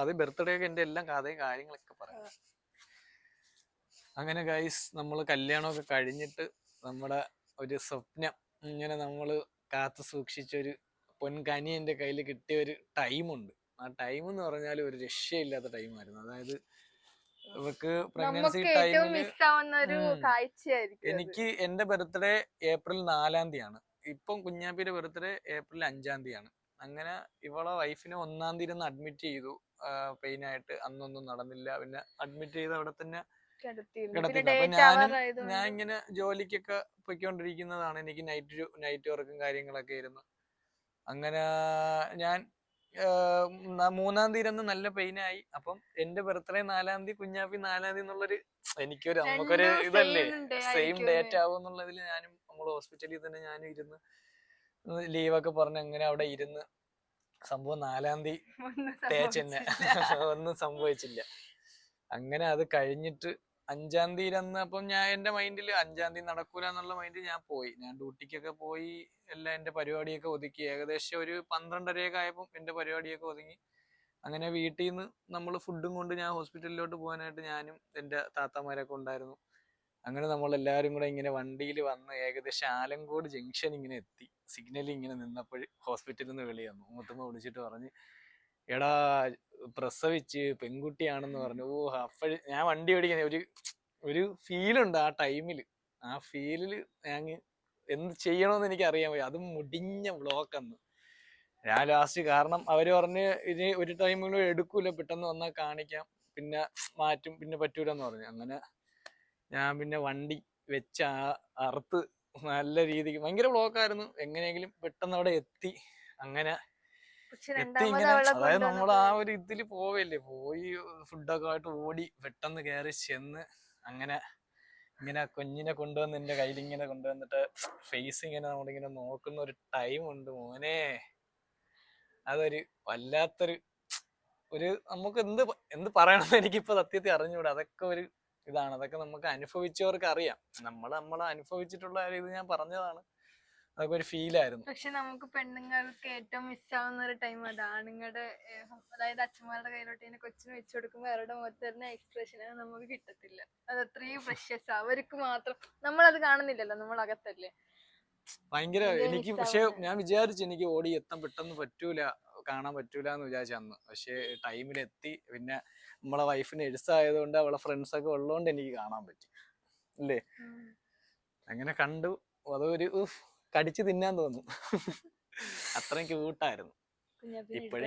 അത് ബർത്ത്ഡേ ഒക്കെ എന്റെ എല്ലാം കഥയും കാര്യങ്ങളൊക്കെ പറയാം അങ്ങനെ ഗൈസ് നമ്മൾ കല്യാണമൊക്കെ കഴിഞ്ഞിട്ട് നമ്മുടെ ഒരു സ്വപ്നം ഇങ്ങനെ നമ്മൾ കാത്തു സൂക്ഷിച്ച ഒരു പൊൻകനി എന്റെ കയ്യിൽ കിട്ടിയ ഒരു ടൈമുണ്ട് ആ ടൈം എന്ന് പറഞ്ഞാൽ ഒരു രക്ഷയില്ലാത്ത ടൈമായിരുന്നു അതായത് ഇവക്ക് പ്രഗ്നൻസി ടൈമിൽ എനിക്ക് എന്റെ ബർത്ത്ഡേ ഏപ്രിൽ നാലാം തീയതിയാണ്. ഇപ്പം കുഞ്ഞാപ്പിയുടെ ബർത്ത്ഡേ ഏപ്രിൽ അഞ്ചാം തീയതിയാണ്. അങ്ങനെ ഇവളെ വൈഫിനെ ഒന്നാം തീയതി ഒന്ന് അഡ്മിറ്റ് ചെയ്തു. പെയിൻ ആയിട്ട് അന്നൊന്നും നടന്നില്ല. പിന്നെ അഡ്മിറ്റ് ചെയ്ത് അവിടെ തന്നെ കിടത്തിയിരുന്നു. പിന്നെ അപ്പൊ ഡേറ്റ് ഞാനും- ഞാൻ ഇങ്ങനെ ജോലിക്കൊക്കെ പൊയ്ക്കൊണ്ടിരിക്കുന്നതാണ്. എനിക്ക് നൈറ്റ് നൈറ്റ് വർക്കും കാര്യങ്ങളൊക്കെ ആയിരുന്നു. അങ്ങനെ ഞാൻ മൂന്നാം തീയതി അന്ന് നല്ല ആയി. അപ്പം എന്റെ ബർത്ത്ഡേ നാലാം തീയതി കുഞ്ഞാപ്പി നാലാം തീയതി എന്നുള്ളൊരു എനിക്കൊരു നമുക്കൊരു ഇതല്ലേ? സെയിം ഡേറ്റ് ആവും എന്നുള്ളതിൽ ഞാനും നമ്മൾ ഹോസ്പിറ്റലിൽ തന്നെ ഞാനും ഇരുന്ന് ലീവൊക്കെ പറഞ്ഞ് അങ്ങനെ അവിടെ ഇരുന്ന് സംഭവം നാലാം തീയതി തേച്ചെന്നെ. ഒന്നും സംഭവിച്ചില്ല. അങ്ങനെ അത് കഴിഞ്ഞിട്ട് അഞ്ചാം തീയതി അന്ന് അപ്പം ഞാൻ എന്റെ മൈൻഡിൽ അഞ്ചാം തീയതി നടക്കൂല എന്നുള്ള മൈൻഡിൽ ഞാൻ പോയി. ഞാൻ ഡ്യൂട്ടിക്കൊക്കെ പോയി എല്ലാം എന്റെ പരിപാടിയൊക്കെ ഒതുക്കി. ഏകദേശം ഒരു പന്ത്രണ്ടരയൊക്കെ ആയപ്പോൾ എന്റെ പരിപാടിയൊക്കെ ഒതുങ്ങി. അങ്ങനെ വീട്ടിൽ നിന്ന് നമ്മൾ ഫുഡും കൊണ്ട് ഞാൻ ഹോസ്പിറ്റലിലോട്ട് പോകാനായിട്ട് ഞാനും എന്റെ താത്താമാരൊക്കെ ഉണ്ടായിരുന്നു. അങ്ങനെ നമ്മൾ എല്ലാവരും കൂടെ ഇങ്ങനെ വണ്ടിയിൽ വന്ന് ഏകദേശം ആലങ്കോട് ജംഗ്ഷൻ ഇങ്ങനെ എത്തി. സിഗ്നലിൽ ഇങ്ങനെ നിന്നപ്പോൾ ഹോസ്പിറ്റലിൽ നിന്ന് വെളി വന്നു. മുത്തമ്മ വിളിച്ചിട്ട് പറഞ്ഞ് എടാ പ്രസവിച്ച് പെൺകുട്ടിയാണെന്ന് പറഞ്ഞു. ഓ അപ്പോഴ് ഞാൻ വണ്ടി ഓടിക്കാൻ ഒരു ഒരു ഫീലുണ്ട് ആ ടൈമിൽ ആ ഫീലിൽ ഞാൻ എന്ത് ചെയ്യണമെന്ന് എനിക്ക് അറിയാൻ പോയി അതും മുടിഞ്ഞ ബ്ലോക്ക് അന്ന്. ഞാൻ ലാസ്റ്റ് കാരണം അവർ പറഞ്ഞ് ഇനി ഒരു ടൈമിലും എടുക്കൂല പെട്ടെന്ന് വന്നാൽ കാണിക്കാം. പിന്നെ മാറ്റും പിന്നെ പറ്റൂലെന്ന് പറഞ്ഞു. അങ്ങനെ ഞാൻ പിന്നെ വണ്ടി വെച്ച് ആ അറുത്ത് നല്ല രീതിക്ക്. ഭയങ്കര ബ്ലോക്കായിരുന്നു. എങ്ങനെയെങ്കിലും പെട്ടെന്ന് അവിടെ എത്തി. അങ്ങനെ എത്തി ഇങ്ങനെ അതായത് നമ്മൾ ആ ഒരു ഇതിൽ പോവല്ലേ. പോയി ഫുഡൊക്കെ ആയിട്ട് ഓടി പെട്ടെന്ന് കയറി ചെന്ന് അങ്ങനെ ഇങ്ങനെ കുഞ്ഞിനെ കൊണ്ടുവന്ന് എന്റെ കയ്യിൽ ഇങ്ങനെ കൊണ്ടുവന്നിട്ട് ഫേസ് ഇങ്ങനെ നമ്മളിങ്ങനെ നോക്കുന്ന ഒരു ടൈം ഉണ്ട് മോനെ. അതൊരു വല്ലാത്തൊരു ഒരു നമുക്ക് എന്ത് എന്ത് പറയണമെന്ന് എനിക്കിപ്പോ സത്യത്തിൽ അറിഞ്ഞൂടാ അതൊക്കെ ഒരു ഇതാണ്. അതൊക്കെ നമുക്ക് അനുഭവിച്ചവർക്ക് അറിയാം നമ്മൾ നമ്മൾ അനുഭവിച്ചിട്ടുള്ള ഒരു ഇത് ഞാൻ പറഞ്ഞതാണ്. അതൊക്കെ ഒരു ഫീലായിരുന്നു പക്ഷെ നമുക്ക് പെണ്ണുങ്ങൾക്ക് ഏറ്റവും മിസ്സാവുന്ന ഒരു ടൈം അത് ആണുങ്ങളുടെ അതായത് അച്ഛന്മാരുടെ കയ്യിലോട്ട് ഇങ്ങനെ കൊച്ചിന് വെച്ചു കൊടുക്കുമ്പോൾ അവരുടെ മുഖത്ത് തരുന്ന എക്സ്പ്രഷൻ നമുക്ക് കിട്ടത്തില്ല. അത് അത്രയും പ്രഷ്യസ് അവർക്ക് മാത്രം നമ്മളത് കാണുന്നില്ലല്ലോ നമ്മൾ അകത്തല്ലേ ഭയങ്കര എനിക്ക് പക്ഷെ ഞാൻ വിചാരിച്ചു എനിക്ക് ഓടി എത്താൻ പെട്ടെന്ന് പറ്റൂല. കാണാൻ പറ്റൂല എന്ന് വിചാരിച്ചു അന്ന്. പക്ഷെ ടൈമിലെത്തി. പിന്നെ നമ്മളെ വൈഫിന് എഴുസായതുകൊണ്ട് അവളെ ഫ്രണ്ട്സ് ഒക്കെ ഉള്ളതുകൊണ്ട് എനിക്ക് കാണാൻ പറ്റി. അല്ലേ? അങ്ങനെ കണ്ടു. അതൊരു കടിച്ചു തിന്നാൻ തോന്നുന്നു അത്രയും ക്യൂട്ടായിരുന്നു ഇപ്പഴും